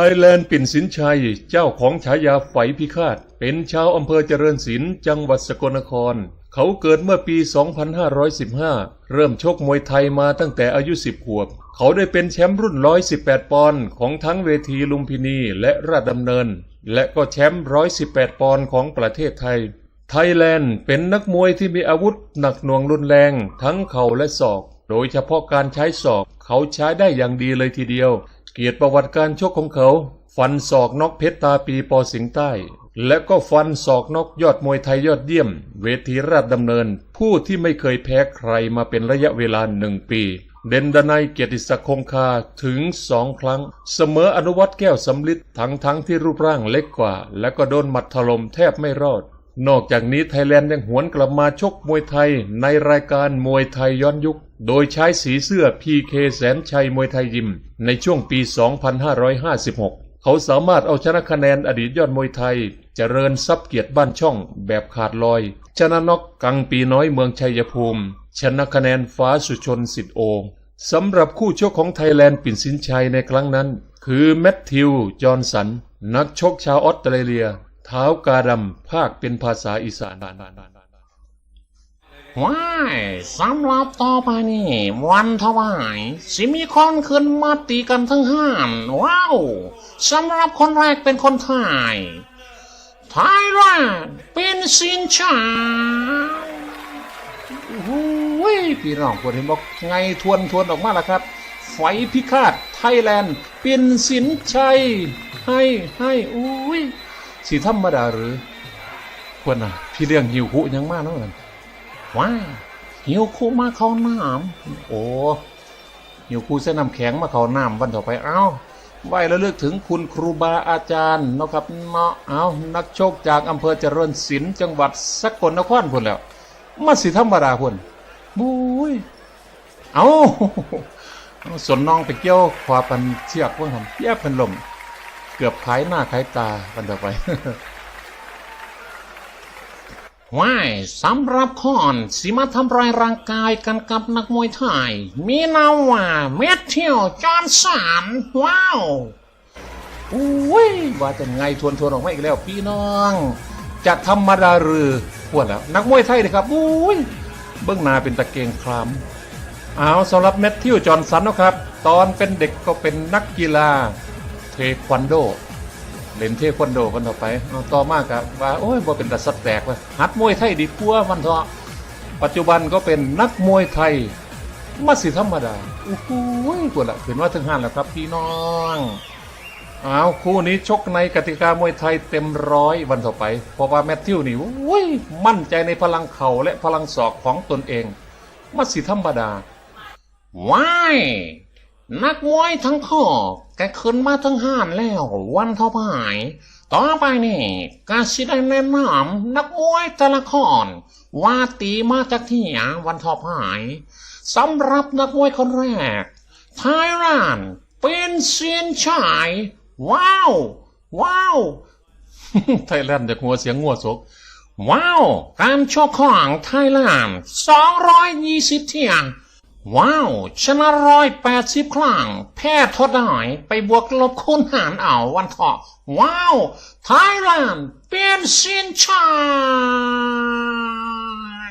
ไทยแลนด์ปิ่นสินชัย เจ้าของฉายาไฝพิฆาต เป็นชาวอำเภอเจริญศิลป์จังหวัดสกลนคร เขาเกิดเมื่อปี 2515 เริ่มชกมวยไทยมาตั้งแต่อายุ 10 ขวบ เขาได้เป็นแชมป์รุ่น 118 ปอนด์ของทั้งเวทีลุมพินีและราชดำเนิน และก็แชมป์ 118 ปอนด์ของประเทศไทย ไทยแลนด์เป็นนักมวยที่มีอาวุธหนักหน่วงรุนแรง ทั้งเข่าและศอก โดยเฉพาะการใช้ศอก เขาใช้ได้อย่างดีเลยทีเดียว เกียรติประวัติการชกของเขา ฟันศอกนอกเพชรตาปีปอสิงใต้ และก็ฟันศอกนอกยอดมวยไทยยอดเยี่ยม เวทีราชดำเนิน ผู้ที่ไม่เคยแพ้ใครมาเป็นระยะเวลาหนึ่งปี เดนดนัยเกียรติศักดิ์คงคาถึงสองครั้ง เสมออนุวัตแก้วสำลิดทั้งทั้งที่รูปร่างเล็กกว่า และก็โดนหมัดถล่มแทบไม่รอด นอกจากนี้ไทยแลนด์ยังหวนกลับมาชกมวยไทยในรายการมวยไทยย้อนยุค โดยใช้สีเสื้อ PK แสนชัยมวยไทยยิม ในช่วงปี 2556 เขาสามารถเอาชนะคะแนนอดีตยอดมวยไทย เจริญทรัพย์เกียรติบ้านช่องแบบขาดลอย ชนะน็อกกังปีน้อยเมืองชัยภูมิ ชนะคะแนนฟ้าสุชนสิทธิโอสำหรับคู่ชกของไทยแลนด์ปิ่นสินชัยในครั้งนั้น คือแมทธิว จอห์นสัน นักชกชาวออสเตรเลีย ท้ากาดำภาคเป็นภาษาอีสานว้ายสำหรับต่อไปนี่วันถวาย สิมีคนขึ้นมาตีกันทั้งห้านว้าวสำหรับคนแรกเป็นคนไทยไทยแลนด์เป็นสินชาโอ้ยพี่น้องควรเห็นบอกไงทวนทวนออกมาแล้วครับ ไฟพิฆาตไทยแลนด์ปิ่นสินชัย ให้ให้อุ้ย สีธรรมดาหรือควรน่ะ พี่เลี้ยงหิวหุยังมากเนาะนั่นว้าหิวคู่มาเขาน้ำโอ้หิวคูเส้นน้ำแข็งมาเขาน้ำวันต่อไปเอ้าไหวแล้วเลือกถึงคุณครูบาอาจารย์เนาะครับเนาะเอานักโชคจากอำเภอเจริญศิลป์จังหวัดสกลนครพุ่นแล้วมาสิธรรมดาพุ่นบุ้ยเอาเอาส่วนน้องไปเกี่ยวขวาปันเชือกเพิ่งทำแยบเป็นลม เกือบขายหน้าขายตาวันต่อไปว้ายสำหรับคนสิมาทำลายร่างกายกันกับนักมวยไทย มีนามว่าเมทธิวจอห์นสันว้าวอุ้ยว่าจะไงทวนทวนๆออกมาอีกแล้วพี่น้อง จะธรรมดาหรือพวดแล้ว นักมวยไทยเลยครับอุ้ยเบื้องนาเป็นตะเกียงคลามเอาสำหรับแมทธิวจอห์นสันนะครับ ตอนเป็นเด็กก็เป็นนักกีฬา ทควันโด เล่นเทควันโดวันต่อไปต่อมากครับว่าโอ้ยบ่เป็นตัดสัดแตกว่ะหัดมวยไทยดีกว่าวันเถอะปัจจุบันก็เป็นนักมวยไทยมาสิธรรมดาโอ้โหปวดละขึ้นว่าถึงห้านแล้วครับพี่น้องอ้าวคู่นี้ชกในกติกามวยไทยเต็มร้อยวันต่อไป เพราะว่าแมทธิวนี่โอ้ยมั่นใจในพลังเข่าและพลังศอกของตนเองมาสิธรรมดาว้าย นักมวยทั้งพ่อแกขึ้นมาทั้งห้านแล้ววันเท่าไหร่ต่อไปนี่กาสิได้แนะนำนักมวยแต่ละคนว่าตีมาจากที่ไหนวันเท่าไหร่สำหรับนักมวยคนแรกไทยแลนด์เป็นเซียนชาย ว้าว ว้าวไทยแลนด์จากหัวเสียงงัวสกว้าว การชกของไทยแลนด์220เที่ยง ว้าวชนะร้อยแปดสิบครั้ง แพ้ทดได้ไปบวกลบคูณหารเอาวันเถาะว้าว ไทยแลนด์เป็นสินชาย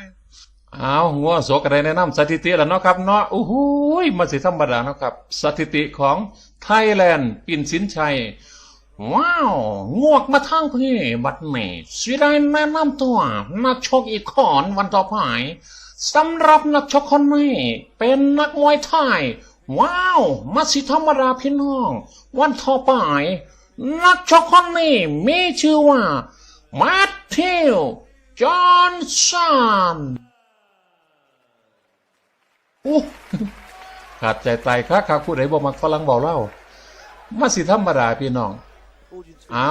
อ้าวงัวสกอะไรแนะนำสถิติแล้วเนาะครับเนาะโอ้โหยมาสิธรรมดาเนาะครับ สถิติของไทยแลนด์ปินสินชัย ว้าวงวกมาทั้งพี่บัดนี้สิได้แนะนำตัวนักชกอีกคนวันต่อไป สำหรับนักชกคนนี้เป็นนักมวยไทย ว้าวมาสิธรรมดาพี่น้อง วันต่อไปนักชกคนนี้มีชื่อว่าแมทธิวจอห์นสันอู้ขาดใจตายคักคักผู้ใดบ่มักฝรั่งเบาเล่ามาสิธรรมดาพี่น้อง เอา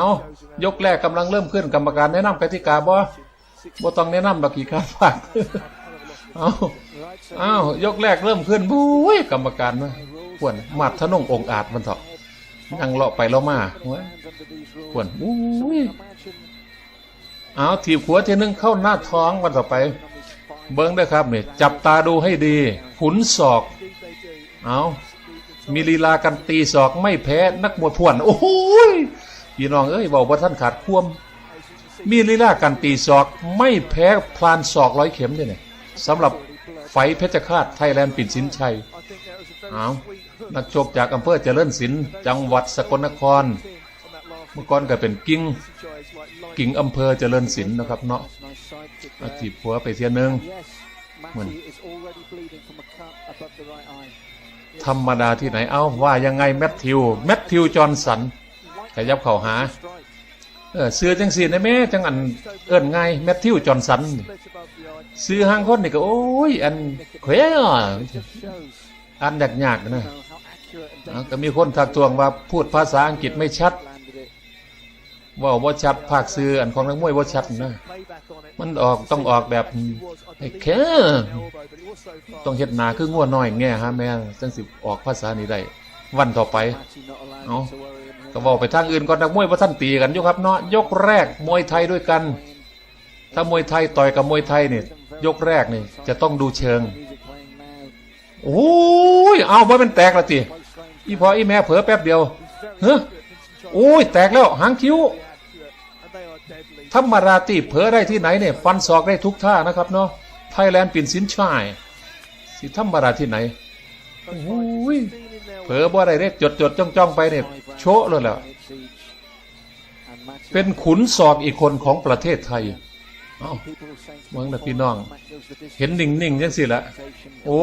ยกแรกกำลังเริ่มขึ้นกรรมการแนะนำกติกาบ่บ่ต้องแนะนำดอกกี่ครับฝาก เอาเอายกแรกเริ่มขึ้นบุ้ยกรรมการนะขวนหมัดทะนงองอาจมันเถอะยังเลาะไปเลาะมาเว้ยขวนบุ้ยเอาถีบหัวทีนึงเข้าหน้าท้องวันต่อไป เบิ้งเด้ครับเนี่ยจับตาดูให้ดีขุนศอก เอามีลีลากันตีศอกไม่แพ้นักมวยพวน โอ้โหยพี่น้องเอ้ยบอกว่าท่านขาดควม มีลีลากันตีศอกไม่แพ้พลานศอกร้อยเข็มเนี่ย สำหรับไฟเพชรฆาตไทยแลนด์ปิ่นสินชัยเอานักชกจากอำเภอเจริญศิลป์จังหวัดสกลนคร เมื่อก่อนก็เป็นกิ้งกิ้งอำเภอเจริญศิลป์นะครับเนาะอาจีบหัวไปเทียนึงเหมือนธรรมดาที่ไหนเอ้าว่ายังไงแมทธิว แมทธิวจอห์นสันขยับเข้าหา เออเสื้อจังสีนะแม่จังอันเอิ้นไงแมทธิวจอห์นสันซื้อห้างคนนี่ก็โอ้ยอันเขวอันหยากๆนะเอาก็มีคนทักทวงว่าพูดภาษาอังกฤษไม่ชัดว่าบ่าชัดภาคซื้ออันของนักมวยบ่าชัดนะมันออกต้องออกแบบไอ้แค่ต้องเฮ็ดหนาคืองัวน้อยแง่ฮะแม่จังสิออกภาษานี้ได้วันต่อไปเอา ก็บอกไปทางอื่นก่อนนักมวยว่าท่านตีกันยู่ครับเนาะยกแรกมวยไทยด้วยกัน ถ้ามวยไทยต่อยกับมวยไทยเนี่ยยกแรกนี่จะต้องดูเชิงโอ้ยเอาว่าเป็นแตกละติอีพออีแม่เผลอแป๊บเดียวเฮ้อโอ้ยแตกแล้วหางคิ้วธรรมราตีเผลอได้ที่ไหนเนี่ยฟันศอกได้ทุกท่านะครับเนาะไทยแลนด์ปิ่นสินชายสิธรรมราที่ไหนโอ้ย เผลอบ่ได้เด้จดจดจ้องจ้องไปเนี่ยโชะเลยแหละเป็นขุนศอกอีกคนของประเทศไทยเอ้าเมืองนะพี่น้อง เห็นนิ่งๆจังสิละโอ้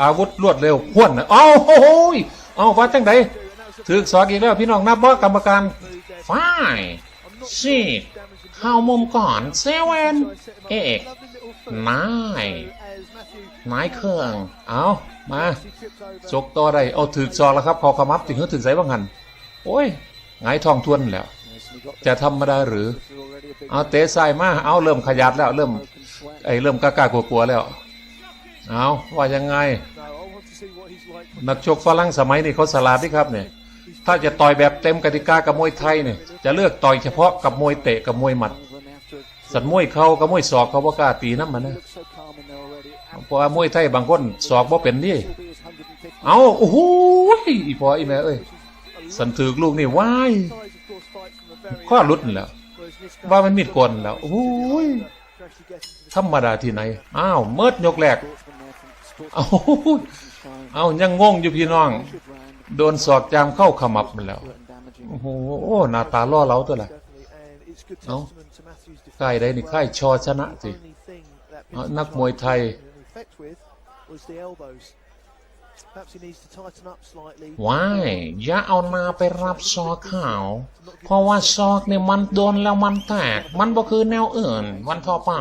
อาวุธรวดเร็วห้วนนะเอ้าโอ้ยเอาว่าจังไดถือศอกอีกแล้วพี่น้องนับบ่กรรมการฝ่ายซีดเข้ามุมก่อนเซเว่นเอก นายนายเครื่อง เอามาจกต่อได้เอาถือซอกแล้วครับขอขมับถึงเขาถึงใส่บ้างหัน โอ้ยหงายทองทวนแล้ว จะธรรมดาหรือ เอาเตะใส่มา เอาเริ่มขยับแล้ว เริ่ม ไอ้เริ่มกล้าๆกลัวๆแล้ว เอาว่ายังไง นักชกฝรั่งสมัยนี้เขาสลาดนี่ครับเนี่ย ถ้าจะต่อยแบบเต็มกติกากับมวยไทยเนี่ย จะเลือกต่อยเฉพาะกับมวยเตะกับมวยหมัด สัตว์มวยเขากับมวยศอกเขาบ่กล้าตีน้ำมันนะเพราะว่ามวยไทยบางคนศอกบ่เป็นนี่เอาโอ้โหอีพออีแม่เอ้ยสันถือลูกนี่ว้ายข้อหลุดแล้วว่ามันมีดกลแล้วโอ้ยธรรมดาที่ไหนอ้าวเมิดยกแรกเอาเอายังงงอยู่พี่น้อง โดนสอกจามเข้าขมับมันแล้วโอ้โหหน้าตาล่อเราตัวละเอา ค่ายใดนี่ค่ายชอชนะสิเอานักมวยไทยว้ายอย่าเอานาไปรับซอกขาว เพราะว่าซอกเนี่ยมันโดนแล้วมันแตก มันบ่คือแนวอื่น วันต่อไป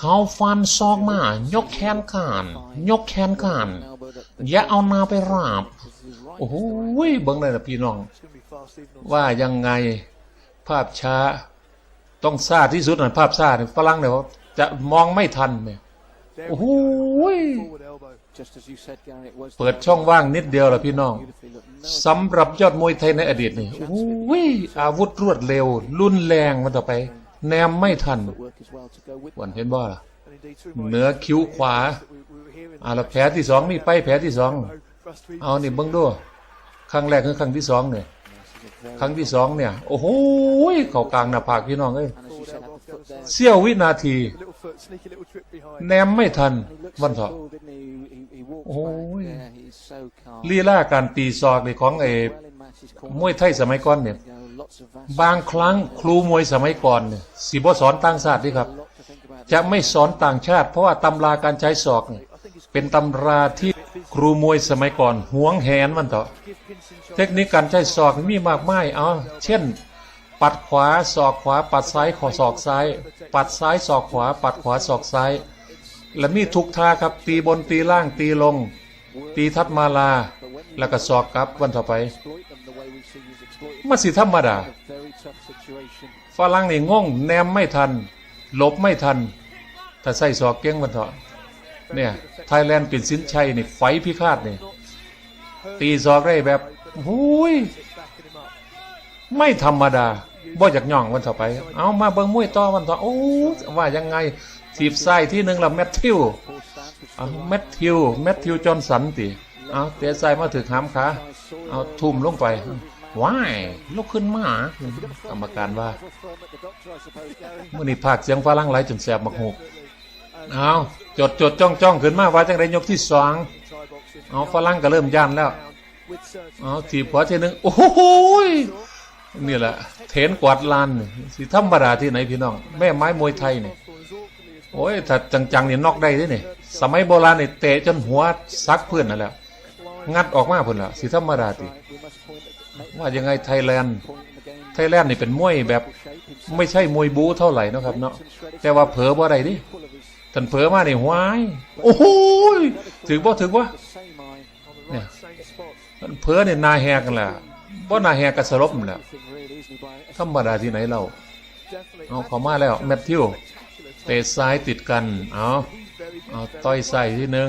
เขาฟันซอกมา ยกแขนขาน ยกแขนขาน อย่าเอานาไปรับ โอ้โหเบิ่งได้นะพี่น้อง ว่ายังไง ภาพช้า ต้องซ่าที่สุดนะภาพซ่าเนี่ยฝรั่งเนี่ยจะมองไม่ทันเนี่ยโอ้โหเปิดช่องว่างนิดเดียวละพี่น้องสำหรับยอดมวยไทยในอดีตนี่โอ้โหอาวุธรวดเร็ว รุนแรงมันต่อไป แนมไม่ทันวันเห็นบ่ล่ะเหนือคิ้วขวาอ่าแล้วแผลที่สองนี่ไปแผลที่สองเอานี่เบิ่งดูครั้งแรกคือครั้งที่สองเนี่ย ครั้งที่สองเนี่ย โอ้โหเข้ากลางหน้าผากพี่น้องเอ้ยเสี้ยววินาที แนมไม่ทันวันเถาะโอ้ยลีลาการตีศอกในของไอ้มวยไทยสมัยก่อนเนี่ย บางครั้งครูมวยสมัยก่อนเนี่ยสิบ่สอนต่างชาติด้วยครับ จะไม่สอนต่างชาติ เพราะว่าตำราการใช้ศอกเนี่ย เป็นตำราที่ครูมวยสมัยก่อนหวงแหนมันเถอะเทคนิคการใช้ศอกมีมากมายเอาเช่น ปัดขวาศอกขวา ปัดซ้ายขอศอกซ้าย ปัดซ้ายศอกขวา ปัดขวาศอกซ้าย และมีทุกท่าครับตีบนตีล่างตีลง ตีทัดมาลา แล้วก็ศอกกลับวันต่อไปมาสิธรรมดาฝรั่งนี่งงแนมไม่ทันหลบไม่ทัน ถ้าใส่ศอกเก้งมันเถอะ เนี่ยไทยแลนด์เป็นสินชัยนี่ไฟพิฆาตนี่ตีศอกได้แบบหุยไม่ธรรมดาบ่อยากย่องวันต่อไป เอามาเบิ่งมวยต่อวันต่อโอ้ว่ายังไงทีบไส้ที่หนึ่งละแมทธิวแมทธิวแมทธิวจอห์นสันติเอาเตะซ้ายมาถึงหามขาเอาทุ่มลงไปว้ายลุกขึ้นมากรรมการว่ามื่อนี้ภาคเสียงฝรั่งไหลจนแสบมักหกเอา จดจดจ้องจ้องขึ้นมาว่าจังไรยกที่สองเอาฝรั่งก็เริ่มย่านแล้วเอาถีบขวาทีหนึ่งโอ้โหยนี่แหละเทนกวาดลานสิธรรมดาที่ไหนพี่น้อง แม่ไม้มวยไทยนี่โอ้ยถ้าจังๆเนี่ยนอกได้ด้วยนี่สมัยโบราณเนี่ยเตะจนหัวซักเพื่อนนั่นแหละงัดออกมาพุ่นละสิธรรมดาติว่ายังไงไทยแลนด์ไทยแลนด์นี่เป็นมวยแบบ ไม่ใช่มวยบู๊เท่าไหร่นะครับเนาะแต่ว่าเผลอบ่ได้ดิ ท่านเผลอมาเนี่หวายโอ้โหถึงบ่ถึงวะเนี่ยท่านเผลอเนี่ยนาแหกกันแหละบ่นาแหกก็สลบกันแหละธรรมดาที่ไหนเราเอาเข้ามาแล้วแมทธิวเตะซ้ายติดกันเอาเอาต่อยใส่ทีหนึ่ง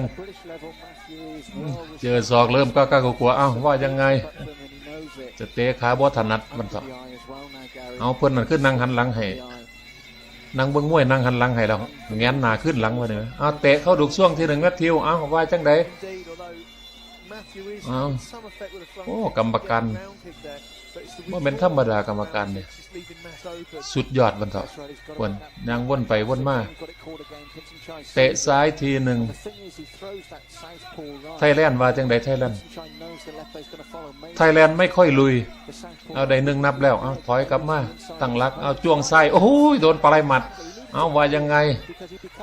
เจอศอกเริ่มก้าวกลัวๆเอ้าว่ายังไง จะเตะขาบ่ถนัดมันก็เอาเพิ่อนนั่นขึ้นนั่งหันหลังให้ นั่งเบิ่งมวยนั่งหันหลังให้แล้วแงนหนาขึ้นหลังมาเนี่ยเอาเตะเข้าดุกช่วงที่หนึ่งแมทธิวเอาว่าจังไดอ้าโอ้กรรมการว่าเป็นธรรมดากรรมการเนี่ยสุดยอดมันเถอะวนนางว่นไปว่นมาเตะซ้ายทีหนึ่งไทยแลนด์ว่าจังไดไทยแลนด์ ไทยแลนด์ไม่ค่อยลุย เอาได้หนึ่งนับแล้ว เอาถอยกลับมา ตั้งหลัก เอาจ้วงไส้โอ้โหโดนปลายหมัด เอาว่ายังไง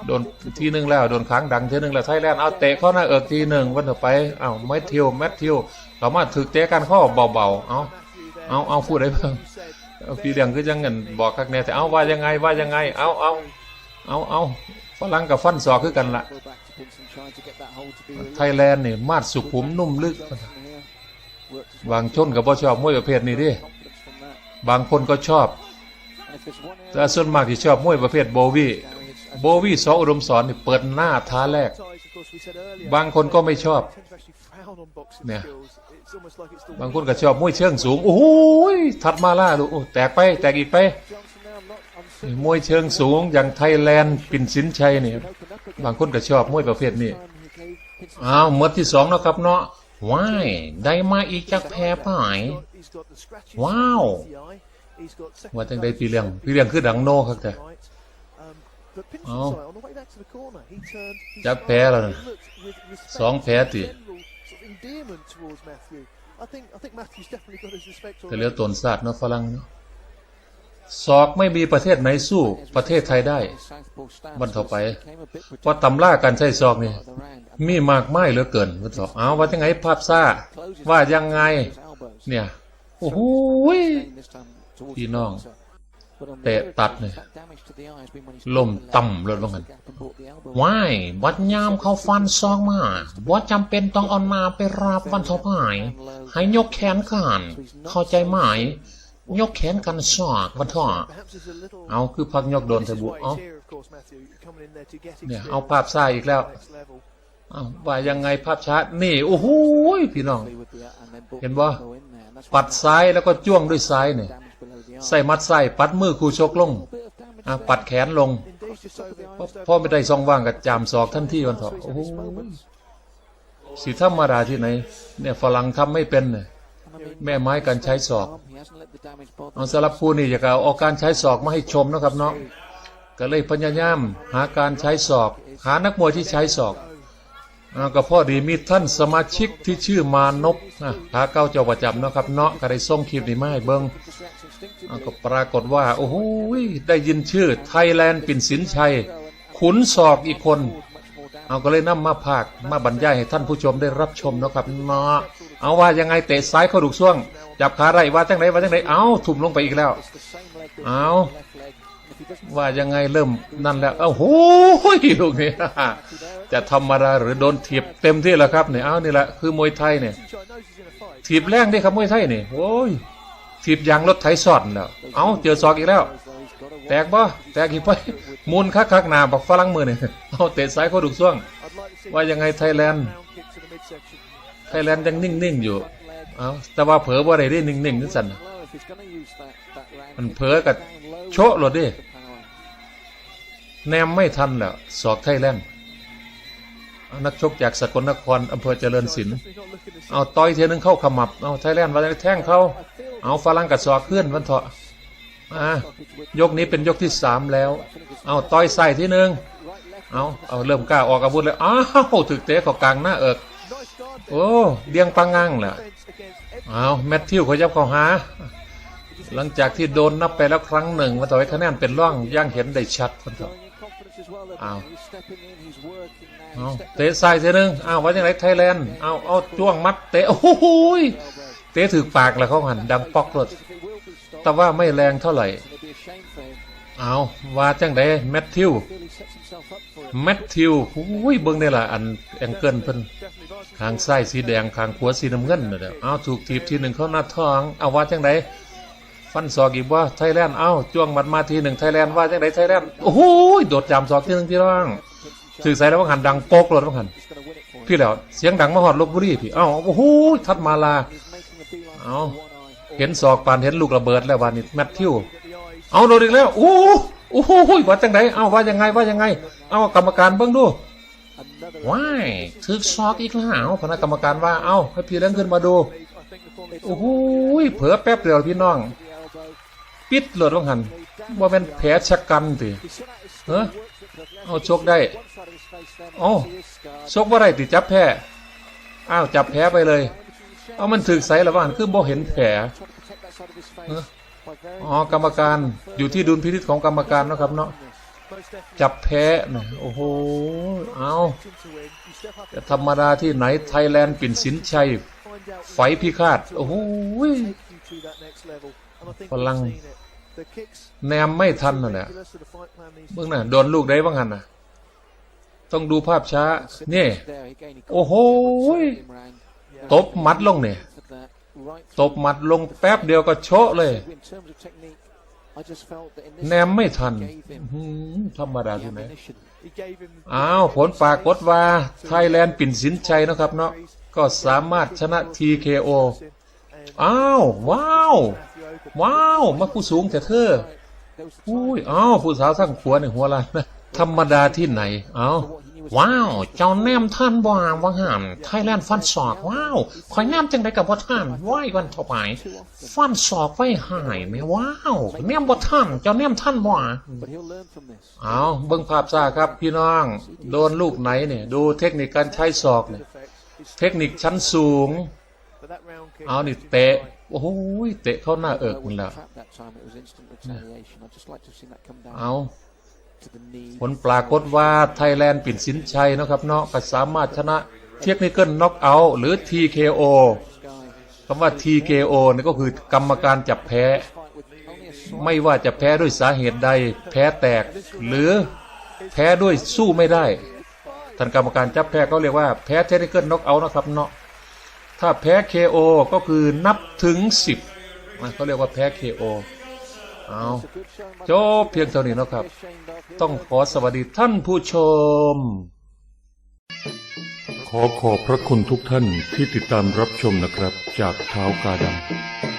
โดนทีหนึ่งแล้ว โดนขังดังทีหนึ่งแล้ว ไทยแลนด์ เอาเตะเข้าหน้าเอิกทีหนึ่งวันต่อไป เอาแมทธิวแมทธิวเขามาถึกเตะกันข้อเบาๆ เอาเอาเอาพูดได้เพิ่งเอาพี่เลี้ยงคือจังเงินบอกคักแน่แต่เอาว่ายังไงว่ายังไง เอาเอาเอาเอาฝรั่งกับฟันศอกคือกันละไทยแลนด์นี่มาดสุขุมนุ่มลึก บางชนกับบ่ชอบมวยประเภทนี้ดิบางคนก็ชอบ แต่ส่วนมากที่ชอบมวยประเภทโบวี่โบวี่สออุดมสอนนี่เปิดหน้าท้าแรก บางคนก็ไม่ชอบ เนี่ย บางคนก็ชอบมวยเชิงสูง โอ้โหยถัดมาล่าลูกแตกไปแตกอีกไป มวยเชิงสูงอย่างไทยแลนด์ปิ่นสินชัยนี่ บางคนก็ชอบมวยประเภทนี้ อ้าวหมดที่สองแล้วครับเนาะ ว้ายได้มาอีกจากแพ้ป่ายว้าวว่าจังได้พี่เลี้ยงพี่เลี้ยงคือดังโนครับแต่เอาจัจักกแพ้แพ้แล้แล้ววนะนะสสอองงแพ้แพ้ติติแต่เหลือตนศาสตร์เนาะฝรั่งเนาะ ศอกไม่มีประเทศไหนสู้ประเทศไทยได้วันต่อไปเพราตำราการใช้ศอกนี่มีมากมายเหลือเกินมันสอกเอาว่าจังไงภาพซ่าว่ายังไง เนี่ยโอ้โหพี่น้องเตะตัดเนี่ยล่มต่ำเลยว่างั้นว้ายบัดยามเขาฟันซองมาบ่จำเป็นต้องเอาหนาไปราบวันท่าพายให้ยกแขนกันเข้าใจไหม ยกแขนกันสอกวันเท่าเอาคือพักยกโดนทะบุเอาเนี่เนี่ยยเอาเอาภาภาพพซ่าอีกแล้วเอาว่ายังไงภาพช้านี่โอ้โหยพี่น้อง เห็นบ่ปัปัดดซ้ายแล้วก็จ้วงด้วยซ้ายเนี่ยใส่มัดไส้ปัดมือคู่ชกลงอะปัดแขนลงพอพ่อไม่ได้ซองว่างกับจามศอกทันทีวันเถอะโอ้โหสีธรรมดาที่ไหนเนี่ยฝรั่งทำไม่เป็นเนี่ย แม่ไม้การใช้ศอกเอาสำหรับผู้นี่อยากเอาเอาการใช้ศอกมาให้ชมนะครับเนาะก็เลยพยายามหาการใช้ศอก หานักมวยที่ใช้ศอกอาก็พ่อดีมีท่านสมาชิกที่ชื่อมานพนะขาเก้าเจ้าประจำนะครับ เนาะก็ได้ส่งคลิปนี้มาให้เบิ้งอ่าก็ปรากฏว่า โอ้โหได้ยินชื่อไทยแลนด์ปิ่นสินชัย ขุนศอกอีกคน เอาก็เลยนำมาภาคมาบรรยายให้ท่านผู้ชมได้รับชมนะครับเนาะ เอาว่ายังไงเตะซ้ายเข้าดุกช่วง จับขาไรว่าจังไหนว่าจังไหนเอาทุ่มลงไปอีกแล้ว เอาว่ายังไงเริ่มนั่นแล้วเอ้าโหลูกนี้จะธรรมดาหรือโดนถีบเต็มที่แล้วครับเนี่ยเอานี่แหละคือมวยไทยเนี่ยถีบแรงได้ครับมวยไทยเนี่ยโอ้ยถีบยางรถไถสอดแล้วเอาเจอศอกอีกแล้ว แตกบ่แตกอีกไปมูลคักคักหนาบักฝรั่งมือเนี่ยเอาเตะซ้ายเข้าดุกช่วง ว่ายังไงไทยแลนด์ ไทยแลนด์ยังนิ่งๆอยู่ เอาแต่ว่าเผลอว่าได้ได้นิ่งๆนึกสั่นมันเผลอกับโชะโลดดิแนมไม่ทันแล้วศอกไทยแลนด์นักชกจากสกลนครอำเภอเจริญศิลป์เอาต่อยเทนึงเข้าขมับ เอาไทยแลนด์มาแท่งเขา เอาฝรั่งกัดศอกขึ้นวันเถาะอ่ายกนี้เป็นยกที่สามแล้ว เอาต่อยใส่ที่หนึ่งเอาเอาเริ่มกล้าออกอาวุธเลย อ้าวถึกเตะข้ากลางหน้าเอิก โอ้เดียงปังงังแหละเอาแมทธิวเขายับเข้าหา หลังจากที่โดนนับไปแล้วครั้งหนึ่งมาต่อยคะแนนเป็นร่องย่างเห็นได้ชัดคนเถอเอา He's stepped เตะใส่ทีนึงเอาไว่าจังไรไทยแลนด์เอาเอาจ้วงมัดเตะโอ้โหยเตะถือปากแล้วเขาหันดังปอกรถแต่ว่าไม่แรงเท่าไหร่เอาว่าจังไดแมทธิวแมทธิวอุ้ยเบิ่งได้ละอันแองเกิลเพิ่น definitely advanced ข้างซ้ายสีแดงข้างขวาสีน้ำเงินน่ะเด้อเอาถูกทีบทีหนึ่งเข้าหน้าท้อง เอาว่าจังไดฟันศอกอีกว่าไทยแลนด์เอาจ้วงมัดมาทีหนึ่งไทยแลนด์ว่าจังไดไทยแลนด์โอ้โหโดดจามศอกทีหนึ่งที่ร่างถือใส่แล้วว่าหันดังโป๊กเลยว่าหันพี่แล้วเสียงดังมาหอดลบบุรีพี่เอ้าโอ้โหทัดมาลา He's making a beeline Ow. for one eye. เห็นศอกปานเห็นลูกระเบิดแล้ววันนี้แมทธิวเอาโดนอีกแล้วโอ้โหโอ้โหว่าจังไดเอาว่ายังไงว่ายังไง เอากรรมการเบิ่งดู ว้ายถึกศอกอีกแล้วคณะกรรมการว่า เอาให้พี่เลี้ยงขึ้นมาดู โอ้โหเผลอแป๊บเดียวพี่น้อง ปิดเลยว่าหันว่าเป็นแผลชะกันติเฮ้อเอาชกได้ one side of his face then. เอา See his scar. ชกว่าไรติจับแพ้อ้าวจับแพ้ไปเลย เอามันถึกใสแล้วว่าหันคือบ่เห็นแผลอ๋อกรรมการอยู่ที่ดุลพินิจของกรรมการนะครับเนาะ จับแพ้นะโอ้โห เอาจะธรรมดาที่ไหนไทยแลนด์ปิ่นสินชัย ไฟพิฆาต โอ้โหพลัง แนมไม่ทันนะเนี่ยเบื้งน่ะโดนลูกได้บ้างหันนะต้องดูภาพช้าเนี่ยโอ้โห ตบมัดลงเนี่ย ตบมัดลงแป๊บเดียวก็โชะเลย แนมไม่ทัน gave him อื้อหือธรรมดา the ที่ไหน ammunition. he gave him อ้าวผลปรากฏว่า ไทยแลนด์ปิ่นสินชัยเนาะครับเนาะก็สามารถชนะ TKO and อ้าว ว้าว Matthew open ว้าว มาผู้สูงแต่เธอ There was อุ้ยอ้าว ผู้สาวทั้งขัวในหัวลานนะธรรมดาที่ไหน อ้าว ว้าว เจ้าแนมท่านบ่าว่าหามไทยแลนด์ฟันศอก ว้าวคอยแนมจังไดกับบ่ท่านว้ายวันต่อไปฟันศอกไว้หายแม่ว้าวแนมบ่ท่านเจ้าแนมท่านบ่า but he'll learn from this. เอาเบิ่งภาพซ่าครับ พี่น้อง โดนลูกไหนเนี่ย ดูเทคนิคการใช้ศอกเนี่ย effect It's- เทคนิคชั้นสูง but that round kick เอานี่ was too เตะ high. โอ้โหเตะเข้าหน้าเอิก Although มัน it แล้ว wasn't trapped that time, it was instant retaliation. I'd just like to have seen that come down เอา to the knee. ผลปรากฏว่าไทยแลนด์ปิ่นสินชัยนะครับเนาะก็สามารถชนะเทคนิคเกิลน็อกเอาท์หรือ TKO คำว่า TKO นี่ก็คือกรรมการจับแพ้ ไม่ว่าจะแพ้ด้วยสาเหตุใด แพ้แตก หรือแพ้ด้วยสู้ไม่ได้ท่านกรรมการจับแพ้เขาเรียกว่าแพ้เทคนิคเกิลน็อกเอาท์นะครับเนาะถ้าแพ้ KO ก็คือนับถึง 10นะเขาเรียกว่าแพ้ KO เอาจบเพียงเท่านี้นะครับ ต้องขอสวัสดีท่านผู้ชม ขอขอบพระคุณทุกท่านที่ติดตามรับชมนะครับ จากเท้ากาดำ